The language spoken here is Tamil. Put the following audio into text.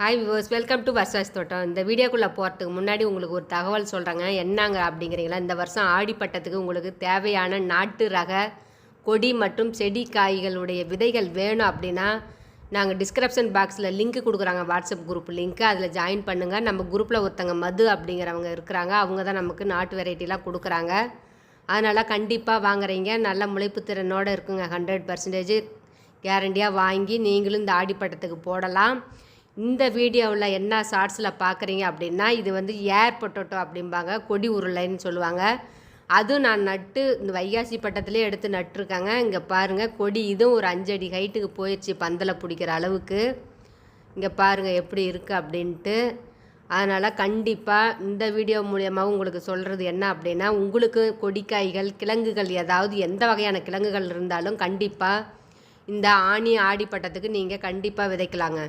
Hi viewers welcome to Varsha's தோட்டம் இந்த வீடியோக்குள்ளே போகிறதுக்கு முன்னாடி உங்களுக்கு ஒரு தகவல் சொல்கிறேங்க என்னங்க அப்படிங்கிறீங்களா? இந்த வருஷம் ஆடிப்பட்டத்துக்கு உங்களுக்கு தேவையான நாட்டு ரக கொடி மற்றும் செடி காய்களுடைய விதைகள் வேணும் அப்படின்னா நாங்கள் டிஸ்கிரிப்ஷன் பாக்ஸில் லிங்க் கொடுக்குறாங்க. வாட்ஸ்அப் குரூப் லிங்க்கு அதில் ஜாயின் பண்ணுங்கள் நம்ம குரூப்பில் ஒருத்தங்க மது அப்படிங்கிறவங்க இருக்கிறாங்க. அவங்க தான் நமக்கு நாட்டு வெரைட்டிலாம் கொடுக்குறாங்க. அதனால் கண்டிப்பாக வாங்குறீங்க. நல்ல முளைப்பு திறனோடு இருக்குங்க. ஹண்ட்ரட் பர்சன்டேஜ் கேரண்டியாக வாங்கி நீங்களும் இந்த ஆடிப்பட்டத்துக்கு போடலாம். இந்த வீடியோவில் என்ன ஷார்ட்ஸில் பார்க்குறீங்க அப்படின்னா இது வந்து ஏர் பொட்டோட்டோ அப்படிம்பாங்க கொடி உருளைன்னு சொல்லுவாங்க. அதுவும் நான் நட்டு இந்த வைகாசி பட்டத்துலேயே எடுத்து நட்டிருக்காங்க. இங்கே பாருங்கள் கொடி இதுவும் ஒரு அஞ்சடி ஹைட்டுக்கு போயிடுச்சு பந்தலை பிடிக்கிற அளவுக்கு. இங்கே பாருங்கள் எப்படி இருக்குது அப்படின்ட்டு. அதனால் கண்டிப்பாக இந்த வீடியோ மூலியமாக உங்களுக்கு சொல்கிறது என்ன அப்படின்னா உங்களுக்கு கொடிக்காய்கள் கிழங்குகள் ஏதாவது எந்த வகையான கிழங்குகள் இருந்தாலும் கண்டிப்பாக இந்த ஆணி ஆடி பட்டத்துக்கு நீங்கள் கண்டிப்பாக விதைக்கலாங்க.